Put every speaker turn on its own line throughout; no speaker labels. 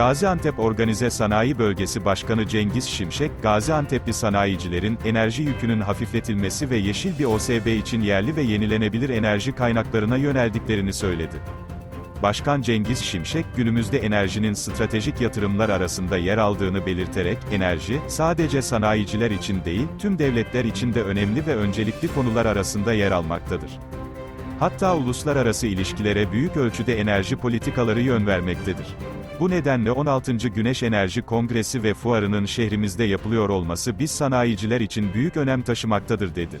Gaziantep Organize Sanayi Bölgesi Başkanı Cengiz Şimşek, Gaziantep'li sanayicilerin enerji yükünün hafifletilmesi ve yeşil bir OSB için yerli ve yenilenebilir enerji kaynaklarına yöneldiklerini söyledi. Başkan Cengiz Şimşek, günümüzde enerjinin stratejik yatırımlar arasında yer aldığını belirterek, enerji, sadece sanayiciler için değil, tüm devletler için de önemli ve öncelikli konular arasında yer almaktadır. Hatta uluslararası ilişkilere büyük ölçüde enerji politikaları yön vermektedir. Bu nedenle 16. Güneş Enerji Kongresi ve Fuarı'nın şehrimizde yapılıyor olması biz sanayiciler için büyük önem taşımaktadır dedi.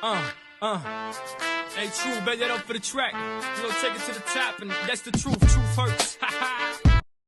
Uh, uh. Hey, true, bet that up for the track. You know, take it to the top, and that's the truth. Truth hurts. Ha ha.